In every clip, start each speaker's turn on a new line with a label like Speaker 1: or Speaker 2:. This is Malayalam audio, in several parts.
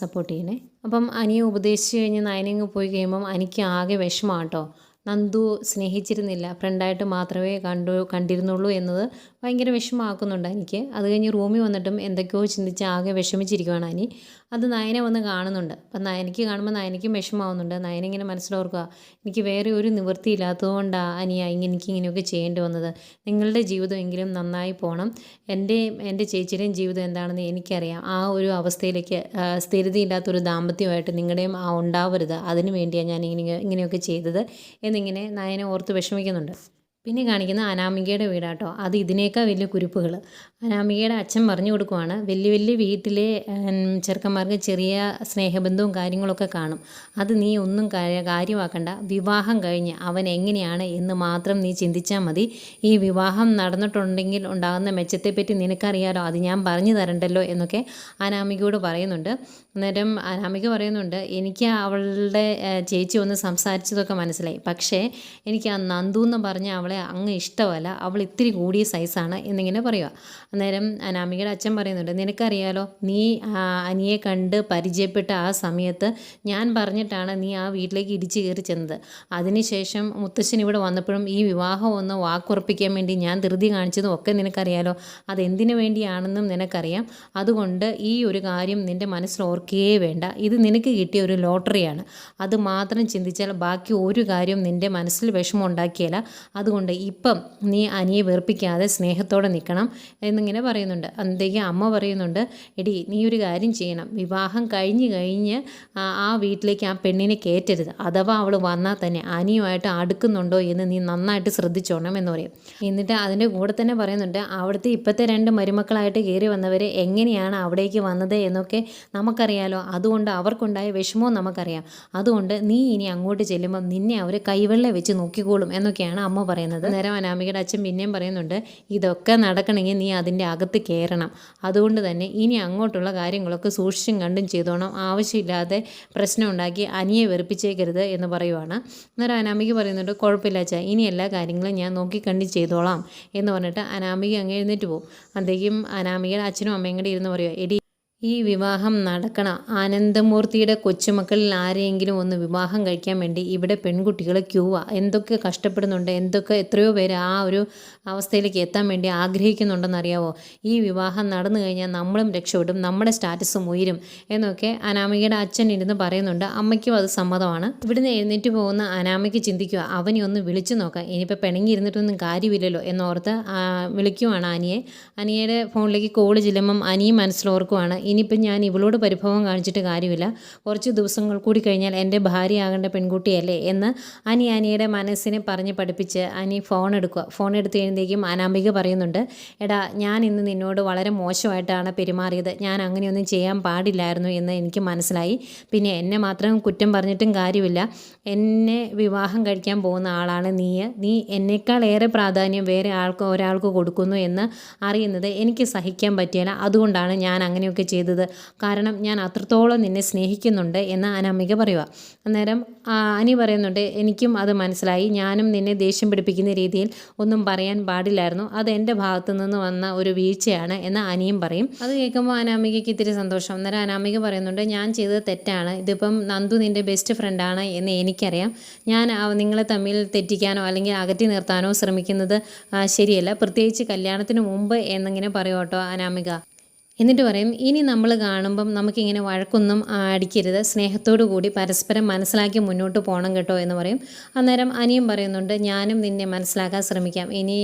Speaker 1: സപ്പോർട്ട് ചെയ്യണേ. അപ്പം അനിയെ ഉപദേശിച്ച് കഴിഞ്ഞ് നയനങ്ങ് പോയി കഴിയുമ്പം അനിക്ക് ആകെ വിഷമമാണ് കേട്ടോ നന്ദു സ്നേഹിച്ചിരുന്നില്ല. ഫ്രണ്ടായിട്ട് മാത്രമേ കണ്ടു കണ്ടിരുന്നുള്ളൂ എന്നത് ഭയങ്കര വിഷമമാക്കുന്നുണ്ട് എനിക്ക് അത് കഴിഞ്ഞ് റൂമിൽ വന്നിട്ടും എന്തൊക്കെയോ ചിന്തിച്ച് ആകെ വിഷമിച്ചിരിക്കുവാണ് അനി. അത് നയനെ വന്ന് കാണുന്നുണ്ട്. അപ്പം നയനയ്ക്ക് കാണുമ്പോൾ നയനയ്ക്കും വിഷമമാവുന്നുണ്ട്. നയന ഇങ്ങനെ മനസ്സിലോർക്കുക. എനിക്ക് വേറെ ഒരു നിവൃത്തി ഇല്ലാത്തതുകൊണ്ടാണ് അനിയ ഇങ്ങനെ എനിക്ക് ഇങ്ങനെയൊക്കെ ചെയ്യേണ്ടി വന്നത്. നിങ്ങളുടെ ജീവിതമെങ്കിലും നന്നായി പോകണം എന്റെയും എന്റെ ചേച്ചിയുടെയും ജീവിതം എന്താണെന്ന് എനിക്കറിയാം. ആ ഒരു അവസ്ഥയിലേക്ക് സ്ഥിരതയില്ലാത്തൊരു ദാമ്പത്യമായിട്ട് നിങ്ങളുടെയും ആ ഉണ്ടാവരുത്. അതിനു വേണ്ടിയാണ് ഞാൻ ഇങ്ങനെ ഇങ്ങനെയൊക്കെ ചെയ്തത്. എന്നിങ്ങനെ നയനെ ഓർത്ത് വിഷമിക്കുന്നുണ്ട്. പിന്നെ കാണിക്കുന്ന അനാമികയുടെ വീടാട്ടോ. അത് ഇതിനേക്കാൾ വലിയ കുരുപ്പുകൾ അനാമികയുടെ അച്ഛൻ പറഞ്ഞു കൊടുക്കുവാണ് വലിയ വലിയ വീട്ടിലെ ചെറുക്കന്മാർക്ക് ചെറിയ സ്നേഹബന്ധവും കാര്യങ്ങളൊക്കെ കാണും. അത് നീ ഒന്നും കാര്യ- കാര്യമാക്കണ്ട. വിവാഹം കഴിഞ്ഞ് അവൻ എങ്ങനെയാണ് എന്ന് മാത്രം നീ ചിന്തിച്ചാൽ മതി. ഈ വിവാഹം നടന്നിട്ടുണ്ടെങ്കിൽ ഉണ്ടാകുന്ന മെച്ചത്തെപ്പറ്റി നിനക്കറിയാലോ? അത് ഞാൻ പറഞ്ഞു തരണ്ടല്ലോ എന്നൊക്കെ അനാമികയോട് പറയുന്നുണ്ട്. അന്നേരം അനാമിക പറയുന്നുണ്ട് എനിക്ക് അവളുടെ ചേച്ചി ഒന്ന് സംസാരിച്ചതൊക്കെ മനസ്സിലായി. പക്ഷേ എനിക്ക് ആ നന്ദു എന്ന് പറഞ്ഞ അവളെ അങ്ങ് ഇഷ്ടമല്ല. അവൾ ഇത്തിരി കൂടിയ സൈസാണ് എന്നിങ്ങനെ പറയുക അന്നേരം അനാമികയുടെ അച്ഛൻ പറയുന്നുണ്ട് നിനക്കറിയാലോ നീ അനിയെ കണ്ട് പരിചയപ്പെട്ട ആ സമയത്ത് ഞാൻ പറഞ്ഞിട്ടാണ് നീ ആ വീട്ടിലേക്ക് ഇടിച്ചു കയറി ചെന്നത്. അതിനുശേഷം മുത്തശ്ശൻ ഇവിടെ വന്നപ്പോഴും ഈ വിവാഹം ഒന്ന് വാക്കുറപ്പിക്കാൻ വേണ്ടി ഞാൻ ധൃതി കാണിച്ചതും ഒക്കെ നിനക്കറിയാലോ. അതെന്തിനു വേണ്ടിയാണെന്നും നിനക്കറിയാം. അതുകൊണ്ട് ഈ ഒരു കാര്യം നിന്റെ മനസ്സിൽ ഓർക്കുകയേ വേണ്ട. ഇത് നിനക്ക് കിട്ടിയ ഒരു ലോട്ടറിയാണ്. അത് മാത്രം ചിന്തിച്ചാൽ ബാക്കി ഒരു കാര്യം നിന്റെ മനസ്സിൽ വിഷമം ഉണ്ടാക്കിയല്ല അതുകൊണ്ട് ഇപ്പം നീ അനിയെ വെറുപ്പിക്കാതെ സ്നേഹത്തോടെ നിൽക്കണം എന്നിങ്ങനെ പറയുന്നുണ്ട്. അന്നത്തേക്ക് അമ്മ പറയുന്നുണ്ട് എടി നീ ഒരു കാര്യം ചെയ്യണം. വിവാഹം കഴിഞ്ഞ് കഴിഞ്ഞ് ആ വീട്ടിലേക്ക് ആ പെണ്ണിനെ കയറ്റരുത്. അഥവാ അവൾ വന്നാൽ തന്നെ അനിയുമായിട്ട് അടുക്കുന്നുണ്ടോ എന്ന് നീ നന്നായിട്ട് ശ്രദ്ധിച്ചോണം എന്ന് പറയും. എന്നിട്ട് അതിന്റെ കൂടെ തന്നെ പറയുന്നുണ്ട് അവിടുത്തെ ഇപ്പോഴത്തെ രണ്ട് മരുമക്കളായിട്ട് കയറി വന്നവർ എങ്ങനെയാണ് അവിടേക്ക് വന്നത് എന്നൊക്കെ നമുക്കറിയാലോ. അതുകൊണ്ട് അവർക്കുണ്ടായ വിഷമവും നമുക്കറിയാം. അതുകൊണ്ട് നീ ഇനി അങ്ങോട്ട് ചെല്ലുമ്പം നിന്നെ അവർ കൈവെള്ള വെച്ച് നോക്കിക്കോളും എന്നൊക്കെയാണ് അമ്മ പറയുന്നത്. നേരം അനാമികയുടെ അച്ഛൻ പിന്നെയും പറയുന്നുണ്ട് ഇതൊക്കെ നടക്കണമെങ്കിൽ നീ അതിന്റെ അകത്ത് കയറണം. അതുകൊണ്ട് തന്നെ ഇനി അങ്ങോട്ടുള്ള കാര്യങ്ങളൊക്കെ സൂക്ഷിച്ചും കണ്ടും ചെയ്തോണം. ആവശ്യമില്ലാതെ പ്രശ്നം ഉണ്ടാക്കി അനിയെ വെറുപ്പിച്ചേക്കരുത് എന്ന് പറയുവാണ്. അന്നേരം അനാമിക പറയുന്നുണ്ട് കുഴപ്പമില്ല അച്ഛാ ഇനി എല്ലാ കാര്യങ്ങളും ഞാൻ നോക്കിക്കണ്ടി ചെയ്തോളാം. എന്ന് പറഞ്ഞിട്ട് അനാമിക അങ്ങ് എഴുന്നേറ്റ് പോകും. അന്തേക്കും അനാമികയുടെ അച്ഛനും അമ്മയും കൂടി ഇരുന്ന് പറയുക എടി ഈ വിവാഹം നടക്കണം. ആനന്ദമൂർത്തിയുടെ കൊച്ചുമക്കളിൽ ആരെയെങ്കിലും ഒന്ന് വിവാഹം കഴിക്കാൻ വേണ്ടി ഇവിടെ പെൺകുട്ടികൾ ക്യൂവാ. എന്തൊക്കെ കഷ്ടപ്പെടുന്നുണ്ട് എന്തൊക്കെ എത്രയോ പേര് ആ ഒരു അവസ്ഥയിലേക്ക് എത്താൻ വേണ്ടി ആഗ്രഹിക്കുന്നുണ്ടെന്നറിയാവോ? ഈ വിവാഹം നടന്നു കഴിഞ്ഞാൽ നമ്മളും രക്ഷപ്പെടും നമ്മുടെ സ്റ്റാറ്റസും ഉയരും എന്നൊക്കെ അനാമികയുടെ അച്ഛൻ ഇരുന്ന് പറയുന്നുണ്ട്. അമ്മയ്ക്കും അത് സമ്മതമാണ്. ഇവിടുന്ന് എഴുന്നേറ്റ് പോകുന്ന അനാമയ്ക്ക് ചിന്തിക്കുക അവനെ ഒന്ന് വിളിച്ചു നോക്കാം ഇനിയിപ്പോൾ പിണങ്ങി ഇരുന്നിട്ടൊന്നും കാര്യമില്ലല്ലോ എന്നോർത്ത് വിളിക്കുവാണ് അനിയെ. അനിയയുടെ ഫോണിലേക്ക് കോൾ ചെല്ലുമ്പം അനിയും മനസ്സിലോർക്കുവാണ് ഇനിയിപ്പം ഞാൻ ഇവളോട് പരിഭവം കാണിച്ചിട്ട് കാര്യമില്ല. കുറച്ച് ദിവസങ്ങൾ കൂടി കഴിഞ്ഞാൽ എന്റെ ഭാര്യയാകേണ്ട പെൺകുട്ടിയല്ലേ എന്ന് അനി അനിയുടെ മനസ്സിനെ പറഞ്ഞ് പഠിപ്പിച്ച് അനി ഫോൺ എടുക്കുക. ഫോൺ എടുത്ത് കഴിയുമ്പോഴേക്കും അനാമിക പറയുന്നുണ്ട് എടാ ഞാൻ ഇന്ന് നിന്നോട് വളരെ മോശമായിട്ടാണ് പെരുമാറിയത്. ഞാൻ അങ്ങനെയൊന്നും ചെയ്യാൻ പാടില്ലായിരുന്നു എന്ന് എനിക്ക് മനസ്സിലായി. പിന്നെ എന്നെ മാത്രം കുറ്റം പറഞ്ഞിട്ടും കാര്യമില്ല. എന്നെ വിവാഹം കഴിക്കാൻ പോകുന്ന ആളാണ് നീ നീ എന്നേക്കാൾ ഏറെ പ്രാധാന്യം വേറെ ആൾക്ക് ഒരാൾക്ക് കൊടുക്കുന്നു എന്ന് അറിയുന്നത് എനിക്ക് സഹിക്കാൻ പറ്റിയില്ല അതുകൊണ്ടാണ് ഞാൻ അങ്ങനെയൊക്കെ ചെയ്തത്. കാരണം ഞാൻ അത്രത്തോളം നിന്നെ സ്നേഹിക്കുന്നുണ്ട് എന്ന് അനാമിക പറയുക. അന്നേരം അനി പറയുന്നുണ്ട് എനിക്കും അത് മനസ്സിലായി. ഞാനും നിന്നെ ദേഷ്യം പിടിപ്പിക്കുന്ന രീതിയിൽ ഒന്നും പറയാൻ പാടില്ലായിരുന്നു. അത് എന്റെ ഭാഗത്തു നിന്ന് വന്ന ഒരു വീഴ്ചയാണ് എന്ന് അനിയും പറയും. അത് കേൾക്കുമ്പോൾ അനാമികയ്ക്ക് ഇത്തിരി സന്തോഷം. അന്നേരം അനാമിക പറയുന്നുണ്ട് ഞാൻ ചെയ്തത് തെറ്റാണ്. ഇതിപ്പം നന്ദു നിന്റെ ബെസ്റ്റ് ഫ്രണ്ടാണ് എന്ന് എനിക്കറിയാം. ഞാൻ നിങ്ങളെ തമ്മിൽ തെറ്റിക്കാനോ അല്ലെങ്കിൽ അകറ്റി നിർത്താനോ ശ്രമിക്കുന്നത് ശരിയല്ല. പ്രത്യേകിച്ച് കല്യാണത്തിന് മുമ്പ് എന്നിങ്ങനെ പറയോട്ടോ അനാമിക. എന്നിട്ട് പറയും ഇനി നമ്മൾ കാണുമ്പം നമുക്കിങ്ങനെ വഴക്കൊന്നും അടിക്കരുത്. സ്നേഹത്തോടു കൂടി പരസ്പരം മനസ്സിലാക്കി മുന്നോട്ട് പോകണം കേട്ടോ എന്ന് പറയും. അന്നേരം അനിയും പറയുന്നുണ്ട് ഞാനും നിന്നെ മനസ്സിലാക്കാൻ ശ്രമിക്കാം. ഇനി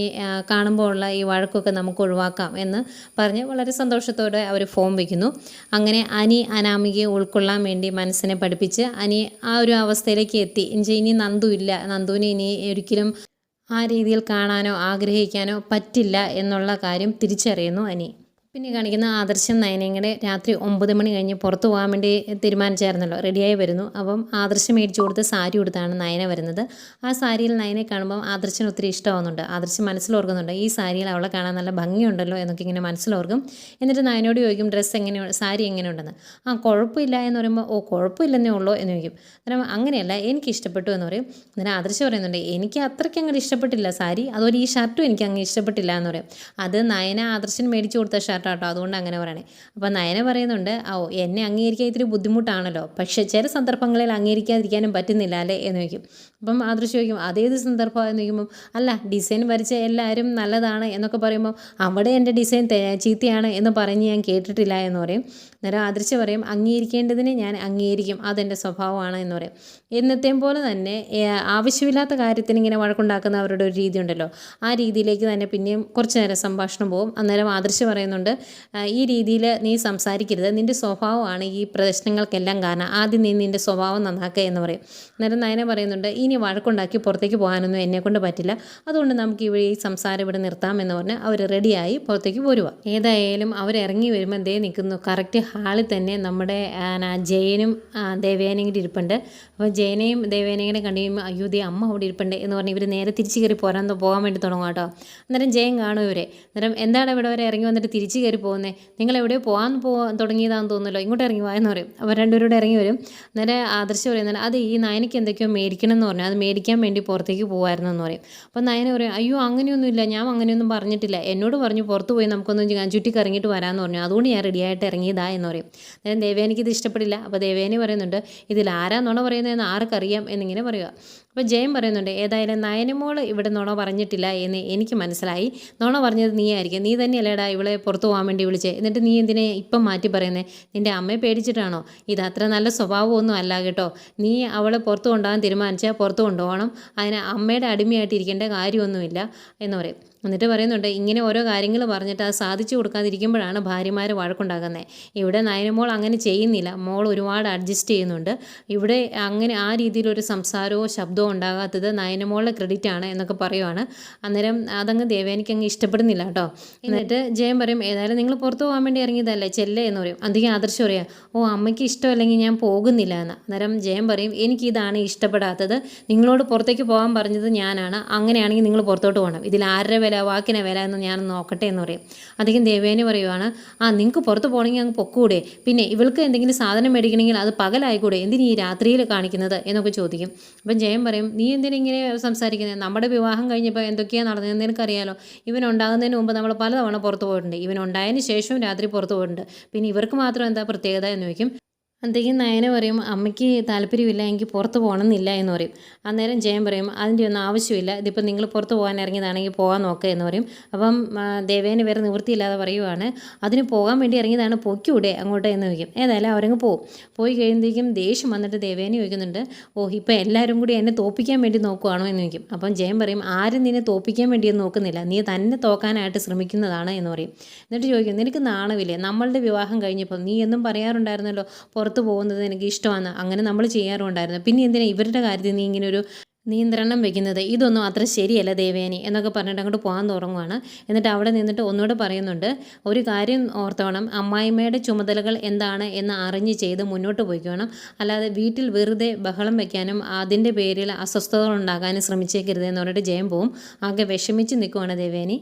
Speaker 1: കാണുമ്പോൾ ഉള്ള ഈ വഴക്കൊക്കെ നമുക്ക് ഒഴിവാക്കാം എന്ന് പറഞ്ഞ് വളരെ സന്തോഷത്തോടെ അവർ ഫോം വയ്ക്കുന്നു അങ്ങനെ അനി അനാമികയെ ഉൾക്കൊള്ളാൻ വേണ്ടി മനസ്സിനെ പഠിപ്പിച്ച് അനി ആ ഒരു അവസ്ഥയിലേക്ക് എത്തി. ഇനി നന്ദു ഇല്ല. നന്ദുവിനെ ഇനി ഒരിക്കലും ആ രീതിയിൽ കാണാനോ ആഗ്രഹിക്കാനോ പറ്റില്ല എന്നുള്ള കാര്യം തിരിച്ചറിയുന്നു അനി. പിന്നെ കാണിക്കുന്ന ആദർശം നയനയുടെ രാത്രി ഒമ്പത് മണി കഴിഞ്ഞ് പുറത്തു പോകാൻ വേണ്ടി തീരുമാനിച്ചായിരുന്നല്ലോ. റെഡിയായി വരുന്നു. അപ്പം ആദർശം മേടിച്ചു കൊടുത്ത് സാരി കൊടുത്താണ് നയന വരുന്നത്. ആ സാരിയിൽ നയനെ കാണുമ്പോൾ ആദർശന് ഒത്തിരി ഇഷ്ടമാവുന്നുണ്ട്. ആദർശം മനസ്സിലോർക്കുന്നുണ്ട്. ഈ സാരിയിൽ അവളെ കാണാൻ നല്ല ഭംഗിയുണ്ടല്ലോ എന്നൊക്കെ ഇങ്ങനെ മനസ്സിലോർക്കും. എന്നിട്ട് നയനോട് ചോദിക്കും ഡ്രസ്സ് എങ്ങനെയാണ് സാരി എങ്ങനെയുണ്ടെന്ന്? ആ കുഴപ്പമില്ല എന്ന് പറയുമ്പോൾ ഓ കുഴപ്പമില്ലെന്നേ ഉള്ളൂ എന്ന് ചോദിക്കും. അന്നേരം അങ്ങനെയല്ല എനിക്ക് ഇഷ്ടപ്പെട്ടു എന്ന് പറയും. അന്നേരം ആദർശം പറയുന്നുണ്ട് എനിക്ക് അത്രയ്ക്ക് അങ്ങോട്ട് ഇഷ്ടപ്പെട്ടില്ല സാരി. അതുപോലെ ഈ ഷർട്ടും എനിക്ക് അങ്ങ് ഇഷ്ടപ്പെട്ടില്ല എന്ന് പറയും. അത് നയന ആദർശൻ മേടിച്ചു കൊടുത്ത ഷർട്ട് ഷർട്ടാട്ടോ അതുകൊണ്ട് അങ്ങനെ പറയണേ. അപ്പോൾ നയന പറയുന്നുണ്ട് ഓ എന്നെ അംഗീകരിക്കാൻ ഇത്തിരി ബുദ്ധിമുട്ടാണല്ലോ. പക്ഷേ ചില സന്ദർഭങ്ങളിൽ അംഗീകരിക്കാതിരിക്കാനും പറ്റുന്നില്ല അല്ലേ? എന്ന് ചോദിക്കും. അപ്പം ആദർശ് ചോദിക്കും അതേത് സന്ദർഭമാണെന്ന് ചോദിക്കുമ്പം അല്ല ഡിസൈൻ വരച്ച എല്ലാവരും നല്ലതാണ് എന്നൊക്കെ പറയുമ്പോൾ അവിടെ എന്റെ ഡിസൈൻ ചീത്തയാണ് എന്ന് പറഞ്ഞ് ഞാൻ കേട്ടിട്ടില്ല എന്ന് പറയും. അന്നേരം ആദർശ് പറയും അംഗീകരിക്കേണ്ടതിനെ ഞാൻ അംഗീകരിക്കും. അതെന്റെ സ്വഭാവമാണ് എന്ന് പറയും. എന്നത്തെയും പോലെ തന്നെ ആവശ്യമില്ലാത്ത കാര്യത്തിന് ഇങ്ങനെ വഴക്കുണ്ടാക്കുന്ന അവരുടെ ഒരു രീതി ഉണ്ടല്ലോ ആ രീതിയിലേക്ക് തന്നെ പിന്നെയും കുറച്ച് നേരം സംഭാഷണം പോകും. അന്നേരം ആദർശ് പറയുന്നുണ്ട് "ആ, ഈ രീതിയിൽ നീ സംസാരിക്കരുത്. നിന്റെ സ്വഭാവമാണ് ഈ പ്രശ്നങ്ങൾക്കെല്ലാം കാരണം. ആദ്യം നീ നിന്റെ സ്വഭാവം നന്നാക്കുക എന്ന് പറയും. അന്നേരം നയന പറയുന്നുണ്ട് ഇനി വഴക്കുണ്ടാക്കി പുറത്തേക്ക് പോകാനൊന്നും എന്നെക്കൊണ്ട് പറ്റില്ല. അതുകൊണ്ട് നമുക്ക് ഇവിടെ ഈ സംസാരം ഇവിടെ നിർത്താം എന്ന് പറഞ്ഞ് അവർ റെഡിയായി പുറത്തേക്ക് പോരുക. ഏതായാലും അവർ ഇറങ്ങി വരുമ്പോൾ ദേ നിൽക്കുന്നു. കറക്റ്റ് ഹാളിൽ തന്നെ നമ്മുടെ ജയനും ദേവേനയും കൂടി ഇരിപ്പുണ്ട്. അപ്പോൾ ജയനെയും ദേവേനയും കൂടെ കണ്ടു കഴിയുമ്പോൾ അയ്യോ ദേ അമ്മ അവിടെ ഇരിപ്പുണ്ട് എന്ന് പറഞ്ഞ് ഇവർ നേരെ തിരിച്ച് കയറി പോരാൻ പോകാൻ വേണ്ടി തുടങ്ങും കേട്ടോ. അന്നേരം ജയൻ കാണും ഇവരെ. അന്നേരം എന്താണ് ഇവിടെ വരെ ഇറങ്ങി വന്നിട്ട് തിരിച്ച് കയറി പോകുന്നത് നിങ്ങൾ എവിടെയോ പോകാൻ പോകാൻ തുടങ്ങിയതാണെന്ന് തോന്നുന്നല്ലോ. ഇങ്ങോട്ട് ഇറങ്ങി വാ പറയും. അവർ രണ്ടുപേരോട് ഇറങ്ങി വരും. നേരെ ആദർശ് പറയുന്നത് അത് ഈ നയനയ്ക്ക് എന്തൊക്കെയോ മേടിക്കണം എന്ന് പറഞ്ഞു. അത് മേടിക്കാൻ വേണ്ടി പുറത്തേക്ക് പോകുമായിരുന്നു എന്ന് പറയും. അപ്പോൾ നയന പറയും അയ്യോ അങ്ങനെയൊന്നുമില്ല. ഞാൻ അങ്ങനെയൊന്നും പറഞ്ഞിട്ടില്ല. എന്നോട് പറഞ്ഞു പുറത്ത് പോയി നമുക്കൊന്ന് ഞാൻ ചുറ്റി കറങ്ങിയിട്ട് വരാമെന്ന് പറഞ്ഞു. അതുകൊണ്ട് ഞാൻ റെഡിയായിട്ട് ഇറങ്ങിയതാ എന്ന് പറയും. അന്നേരം ദേവേനിക്ക് ഇത് ഇഷ്ടപ്പെടില്ല. അപ്പോൾ ദേവേനി പറയുന്നുണ്ട് ഇതിൽ ആരാ നുണ പറയുന്നതെന്ന് ആർക്കറിയാം എന്നിങ്ങനെ പറയുക. അപ്പോൾ ജയൻ പറയുന്നുണ്ട് ഏതായാലും നയനമോൾ ഇവിടെ നുണ പറഞ്ഞിട്ടില്ല എന്ന് എനിക്ക് മനസ്സിലായി. നുണ പറഞ്ഞത് നീ ആയിരിക്കും നീ തന്നെയല്ലേടാ ഇവളെ പുറത്ത് പോകാൻ വേണ്ടി വിളിച്ചേ. എന്നിട്ട് നീ എന്തിനെ ഇപ്പം മാറ്റി പറയുന്നേ? നിന്റെ അമ്മയെ പേടിച്ചിട്ടാണോ? ഇത് അത്ര നല്ല സ്വഭാവമൊന്നും അല്ല കേട്ടോ. നീ അവളെ പുറത്ത് കൊണ്ടുപോകാൻ തീരുമാനിച്ചാൽ പുറത്ത് കൊണ്ടുപോകണം. അതിന് അമ്മയുടെ അടിമയായിട്ട് ഇരിക്കേണ്ട കാര്യമൊന്നുമില്ല എന്ന് പറയും. എന്നിട്ട് പറയുന്നുണ്ട് ഇങ്ങനെ ഓരോ കാര്യങ്ങൾ പറഞ്ഞിട്ട് അത് സാധിച്ചു കൊടുക്കാതിരിക്കുമ്പോഴാണ് ഭാര്യമാർ വഴക്കുണ്ടാകുന്നത് ഇവിടെ നയനമോൾ അങ്ങനെ ചെയ്യുന്നില്ല. മോൾ ഒരുപാട് അഡ്ജസ്റ്റ് ചെയ്യുന്നുണ്ട്. ഇവിടെ അങ്ങനെ ആ രീതിയിലൊരു സംസാരമോ ശബ്ദമോ ഉണ്ടാകാത്തത് നയനമോളുടെ ക്രെഡിറ്റ് ആണ് എന്നൊക്കെ പറയുവാണ്. അന്നേരം അതങ്ങ് ദേവേനിക്ക് അങ്ങ് ഇഷ്ടപ്പെടുന്നില്ല കേട്ടോ. എന്നിട്ട് ജയം പറയും ഏതായാലും നിങ്ങൾ പുറത്തു പോകാൻ വേണ്ടി ഇറങ്ങിയതല്ലേ ചെല്ലേ എന്ന് പറയും. അധികം ആദർശം പറയാം ഓ അമ്മയ്ക്ക് ഇഷ്ടമല്ലെങ്കിൽ ഞാൻ പോകുന്നില്ല എന്ന്. അന്നേരം ജയം പറയും എനിക്കിതാണ് ഇഷ്ടപ്പെടാത്തത്. നിങ്ങളോട് പുറത്തേക്ക് പോകാൻ പറഞ്ഞത് ഞാനാണ്. അങ്ങനെയാണെങ്കിൽ നിങ്ങൾ പുറത്തോട്ട് പോകണം. ഇതിൽ ആരുടെ വില വാക്കിനെ വില എന്ന് ഞാൻ നോക്കട്ടെ എന്ന് പറയും. അദ്ദേഹം ദേവേനി പറയുവാണ് ആ നിങ്ങൾക്ക് പുറത്ത് പോകണമെങ്കിൽ അങ്ങ് പൊക്കൂടെ. പിന്നെ ഇവൾക്ക് എന്തെങ്കിലും സാധനം മേടിക്കണമെങ്കിൽ അത് പകലായിക്കൂടെ. എന്തിനീ ഈ രാത്രിയിൽ കാണിക്കുന്നത്? എന്നൊക്കെ ചോദിക്കും. അപ്പം ജയൻ പറയും നീ എന്തിനിങ്ങനെ സംസാരിക്കുന്നത് നമ്മുടെ വിവാഹം കഴിഞ്ഞപ്പോൾ എന്തൊക്കെയാണ് നടന്നതെന്ന് എനിക്കറിയാലോ ഇവൻ ഉണ്ടാകുന്നതിന് മുമ്പ് നമ്മൾ പലതവണ പുറത്ത് പോയിട്ടുണ്ട്. ഇവൻ ഉണ്ടായതിന് ശേഷവും രാത്രി പുറത്ത് പോയിട്ടുണ്ട്. പിന്നെ ഇവർക്ക് മാത്രം എന്താ പ്രത്യേകത എന്ന് ചോദിക്കും? അന്തേക്കും നയന പറയും അമ്മയ്ക്ക് താല്പര്യമില്ല എനിക്ക് പുറത്ത് പോകണമെന്നില്ല എന്ന് പറയും. അന്നേരം ജയൻ പറയും അതിന്റെ ഒന്നും ആവശ്യമില്ല ഇതിപ്പോൾ നിങ്ങൾ പുറത്ത് പോകാൻ ഇറങ്ങിയതാണെങ്കിൽ പോകാൻ നോക്കുക എന്ന് പറയും. അപ്പം ദേവേനെ ദേവേന് വേറെ നിവൃത്തിയില്ലാതെ പറയുവാണ് അതിന് പോകാൻ വേണ്ടി ഇറങ്ങിയതാണ് പൊക്കിവിടെ അങ്ങോട്ട് എന്ന് ചോദിക്കും. ഏതായാലും അവരങ്ങ് പോകും പോയി കഴിയുമ്പോഴേക്കും ദേഷ്യം വന്നിട്ട് ദേവേനെ ചോദിക്കുന്നുണ്ട് ഓ ഇപ്പോൾ എല്ലാവരും കൂടി എന്നെ തോപ്പിക്കാൻ വേണ്ടി നോക്കുവാണോ? എന്ന് ചോദിക്കും. അപ്പം ജയൻ പറയും ആരും നിന്നെ തോപ്പിക്കാൻ വേണ്ടിയൊന്നും നോക്കുന്നില്ല നീ തന്നെ തോക്കാനായിട്ട് ശ്രമിക്കുന്നതാണ് എന്ന് പറയും. എന്നിട്ട് ചോദിക്കും നിനക്ക് നാണവില്ലേ നമ്മളുടെ വിവാഹം കഴിഞ്ഞപ്പോൾ നീ എന്നും പറയാറുണ്ടായിരുന്നല്ലോ പുറത്ത് പോകുന്നത് എനിക്ക് ഇഷ്ടമാണ്. അങ്ങനെ നമ്മൾ ചെയ്യാറുണ്ടായിരുന്നു. പിന്നെ എന്തിനാ ഇവരുടെ കാര്യത്തിൽ നീ ഇങ്ങനെ ഒരു നിയന്ത്രണം വെക്കുന്നത്? ഇതൊന്നും അത്ര ശരിയല്ല ദേവേനി എന്നൊക്കെ പറഞ്ഞിട്ട് അങ്ങോട്ട് പോകാൻ തുടങ്ങുവാണ്. എന്നിട്ട് അവിടെ നിന്നിട്ട് ഒന്നുകൂടെ പറയുന്നുണ്ട് ഒരു കാര്യം ഓർത്തോണം. അമ്മായിമ്മയുടെ ചുമതലകൾ എന്താണ് എന്ന് അറിഞ്ഞ് ചെയ്ത് മുന്നോട്ട് പോയിക്കണം. അല്ലാതെ വീട്ടിൽ വെറുതെ ബഹളം വെക്കാനും അതിന്റെ പേരിൽ അസ്വസ്ഥതകൾ ഉണ്ടാകാനും ശ്രമിച്ചേക്കരുത് എന്ന് പറഞ്ഞിട്ട് ജയം പോവും. ആകെ വിഷമിച്ച് നിൽക്കുവാണ് ദേവേനി.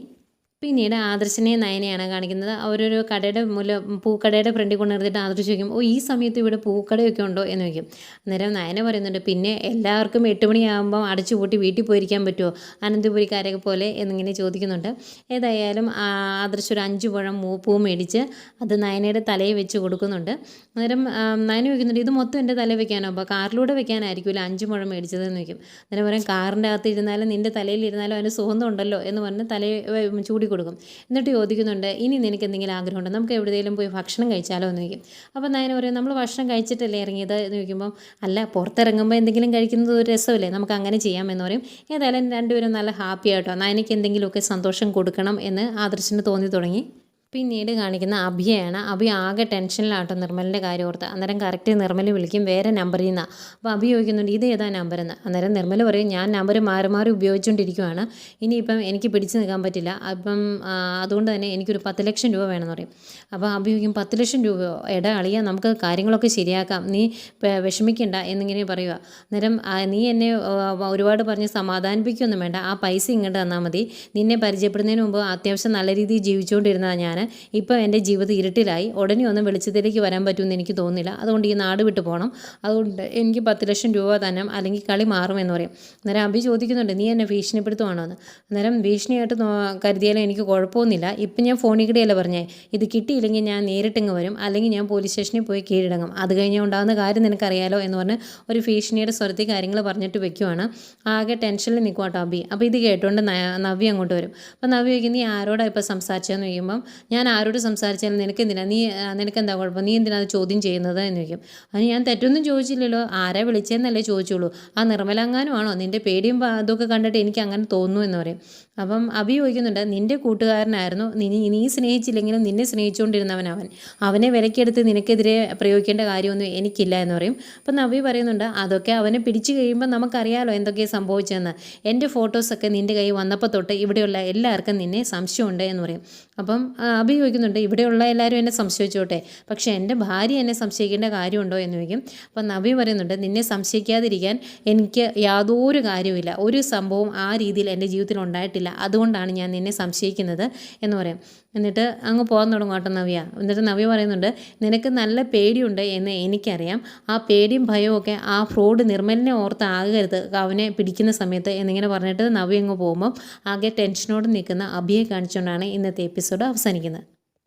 Speaker 1: പിന്നീട് ആദർശനെ നയനെയാണ് കാണിക്കുന്നത്. അവരൊരു കടയുടെ മൂല പൂക്കടയുടെ ഫ്രണ്ടിൽ കൊണ്ട് നിർത്തിയിട്ട് ആദർശ് ചോദിക്കും ഓ ഈ സമയത്ത് ഇവിടെ പൂക്കടയൊക്കെ ഉണ്ടോ? എന്ന് ചോദിക്കും. അന്നേരം നയന പറയുന്നുണ്ട് പിന്നെ എല്ലാവർക്കും എട്ട് മണിയാകുമ്പോൾ അടച്ചു പൂട്ടി വീട്ടിൽ പോയിരിക്കാൻ പറ്റുമോ? അനന്തപുരിക്കാരൊക്കെ പോലെ എന്നിങ്ങനെ ചോദിക്കുന്നുണ്ട്. ഏതായാലും ആദർശ് ഒരു അഞ്ച് പഴം പൂ മേടിച്ച് അത് നയനയുടെ തലയിൽ വെച്ച് കൊടുക്കുന്നുണ്ട്. അന്നേരം നയന ചോദിക്കുന്നുണ്ട് ഇത് മൊത്തം എന്റെ തലയിൽ വെക്കാനോ? അപ്പോൾ കാറിലൂടെ വെക്കാനായിരിക്കുമല്ലോ അഞ്ച് മുഴം മേടിച്ചതെന്ന് ചോദിക്കും. അന്നേരം പറയും കാറിന്റെ അകത്ത് ഇരുന്നാലും നിന്റെ തലയിൽ ഇരുന്നാലും അതിന് സുഗന്ധം ഉണ്ടല്ലോ? എന്ന് പറഞ്ഞ് തലയിൽ ചൂടി കൊടുക്കും. എന്നിട്ട് ചോദിക്കുന്നുണ്ട് ഇനി നിനക്ക് എന്തെങ്കിലും ആഗ്രഹമുണ്ടോ? നമുക്ക് എവിടെയെങ്കിലും പോയി ഭക്ഷണം കഴിച്ചാലോ? എന്ന് ചോദിക്കും. അപ്പോൾ നയന പറയും നമ്മൾ ഭക്ഷണം കഴിച്ചിട്ടല്ലേ ഇറങ്ങിയത്? എന്ന് ചോദിക്കുമ്പോൾ അല്ല പുറത്തിറങ്ങുമ്പോൾ എന്തെങ്കിലും കഴിക്കുന്നത് ഒരു രസമല്ലേ? നമുക്ക് അങ്ങനെ ചെയ്യാമെന്ന് പറയും. ഏതായാലും രണ്ടുപേരും നല്ല ഹാപ്പി ആയിട്ടോ? നയനയ്ക്ക് എന്തെങ്കിലുമൊക്കെ സന്തോഷം കൊടുക്കണം എന്ന് ആദർശന് തോന്നി തുടങ്ങി. പിന്നീട് കാണിക്കുന്ന അഭിയാണ്. അഭി ആകെ ടെൻഷനിലാട്ടോ നിർമ്മലിന്റെ കാര്യം ഓർത്ത്. അന്നേരം കറക്റ്റ് നിർമ്മൽ വിളിക്കും വേറെ നമ്പറിൽ നിന്നാണ് അപ്പോൾ അഭി ചോദിക്കുന്നുണ്ട് ഇത് ഏതാ നമ്പറെന്ന് അന്നേരം നിർമ്മൽ പറയും ഞാൻ നമ്പർ മാറി മാറി ഉപയോഗിച്ചുകൊണ്ടിരിക്കുവാണ് ഇനിയിപ്പം എനിക്ക് പിടിച്ചു നിൽക്കാൻ പറ്റില്ല. അപ്പം അതുകൊണ്ട് തന്നെ എനിക്കൊരു പത്ത് ലക്ഷം രൂപ വേണമെന്ന് പറയും. അപ്പോൾ അഭി ചോദിക്കും പത്ത് ലക്ഷം രൂപ എടാ അളിയ നമുക്ക് കാര്യങ്ങളൊക്കെ ശരിയാക്കാം. നീ വിഷമിക്കണ്ട എന്നിങ്ങനെ പറയുക അന്നേരം നീ എന്നെ ഒരുപാട് പറഞ്ഞ് സമാധാനിപ്പിക്കുകയൊന്നും വേണ്ട. ആ പൈസ ഇങ്ങോട്ട് തന്നാൽ മതി. നിന്നെ പരിചയപ്പെടുന്നതിന് മുമ്പ് അത്യാവശ്യം നല്ല രീതിയിൽ ജീവിച്ചുകൊണ്ടിരുന്നതാണ് ഞാൻ ഞാൻ ഇപ്പോൾ എന്റെ ജീവിതം ഇരുട്ടിലായി. ഉടനെ ഒന്നും വെളിച്ചത്തിലേക്ക് വരാൻ പറ്റുമെന്ന് എനിക്ക് തോന്നുന്നില്ല. അതുകൊണ്ട് ഈ നാട് വിട്ടു പോകണം അതുകൊണ്ട് എനിക്ക് പത്ത് ലക്ഷം രൂപ തന്നെ അല്ലെങ്കിൽ കളി മാറുമെന്ന് പറയും. അന്നേരം അഭി ചോദിക്കുന്നുണ്ട് നീ എന്നെ ഭീഷണിപ്പെടുത്തുവാണോ? എന്ന്. അന്നേരം ഭീഷണിയായിട്ട് കരുതിയാലും എനിക്ക് കുഴപ്പമൊന്നുമില്ല. ഇപ്പം ഞാൻ ഫോണിൽ കൂടെയല്ല പറഞ്ഞേ. ഇത് കിട്ടിയില്ലെങ്കിൽ ഞാൻ നേരിട്ടിങ്ങ് വരും. അല്ലെങ്കിൽ ഞാൻ പോലീസ് സ്റ്റേഷനിൽ പോയി കീഴടങ്ങും. അത് കഴിഞ്ഞ് ഉണ്ടാകുന്ന കാര്യം നിനക്കറിയാലോ എന്ന് പറഞ്ഞ് ഒരു ഭീഷണിയുടെ സ്വരത്തിൽ കാര്യങ്ങൾ പറഞ്ഞിട്ട് വെക്കുവാണ്. ആകെ ടെൻഷനിൽ നിൽക്കും കേട്ടോ അബി അപ്പോൾ ഇത് കേട്ടുകൊണ്ട് നവ്യ അങ്ങോട്ട് വരും. അപ്പോൾ നവ്യ ചോദിക്കും നീ ആരോടാണ് ഇപ്പോൾ സംസാരിച്ചതെന്ന് ചോദിക്കുമ്പം ഞാൻ ആരോട് സംസാരിച്ചാലും നിനക്ക് എന്തിനാ നീ നിനക്ക് എന്താ കുഴപ്പം? നീ എന്തിനാ ചോദ്യം ചെയ്യുന്നത് എന്ന് ചോദിക്കും. അത് ഞാൻ തെറ്റൊന്നും ചോദിച്ചില്ലല്ലോ. ആരെ വിളിച്ചതെന്നല്ലേ ചോദിച്ചുള്ളൂ. ആ നിർമ്മലങ്ങാനും ആണോ നിന്റെ പേടിയും അതൊക്കെ കണ്ടിട്ട് എനിക്ക് അങ്ങനെ തോന്നുന്നു എന്ന് പറയും. അപ്പം അഭി ചോദിക്കുന്നുണ്ട് നിന്റെ കൂട്ടുകാരനായിരുന്നു? നീ നീ സ്നേഹിച്ചില്ലെങ്കിലും നിന്നെ സ്നേഹിച്ചുകൊണ്ടിരുന്നവൻ അവൻ അവനെ വിലക്കെടുത്ത് നിനക്കെതിരെ പ്രയോഗിക്കേണ്ട കാര്യമൊന്നും എനിക്കില്ല എന്ന് പറയും. അപ്പം നവി പറയുന്നുണ്ട് അതൊക്കെ അവനെ പിടിച്ചു കഴിയുമ്പോൾ നമുക്കറിയാലോ എന്തൊക്കെയാണ് സംഭവിച്ചതെന്ന്. എന്റെ ഫോട്ടോസൊക്കെ നിന്റെ കൈ വന്നപ്പോൾ തൊട്ട് ഇവിടെയുള്ള എല്ലാവർക്കും നിന്നെ സംശയമുണ്ട് എന്ന് പറയും. അപ്പം അഭി ചോദിക്കുന്നുണ്ട് ഇവിടെയുള്ള എല്ലാവരും എന്നെ സംശയിച്ചോട്ടെ? പക്ഷേ എന്റെ ഭാര്യ എന്നെ സംശയിക്കേണ്ട കാര്യമുണ്ടോ? എന്ന് ചോദിക്കും. അപ്പം നബി പറയുന്നുണ്ട് നിന്നെ സംശയിക്കാതിരിക്കാൻ എനിക്ക് യാതൊരു കാര്യവുമില്ല. ഒരു സംഭവം ആ രീതിയിൽ എന്റെ ജീവിതത്തിൽ ഉണ്ടായിട്ടില്ല. അതുകൊണ്ടാണ് ഞാൻ നിന്നെ സംശയിക്കുന്നത്. എന്ന് പറയും. എന്നിട്ട് അങ്ങ് പോകാൻ തുടങ്ങും കേട്ടോ നവ്യ. എന്നിട്ട് നവ്യ പറയുന്നുണ്ട് നിനക്ക് നല്ല പേടിയുണ്ട് എന്ന് എനിക്കറിയാം. ആ പേടിയും ഭയവും ഒക്കെ ആ ഫ്രോഡ് നിർമ്മലിനെ ഓർത്ത് ആകരുത് അവനെ പിടിക്കുന്ന സമയത്ത് എന്നിങ്ങനെ പറഞ്ഞിട്ട് നവ്യ അങ്ങ് പോകുമ്പം ആകെ ടെൻഷനോട് നിൽക്കുന്ന അഭിയെ കാണിച്ചുകൊണ്ടാണ് ഇന്നത്തെ എപ്പിസോഡ് അവസാനിക്കുന്നത്. കാണിക്കുന്നത്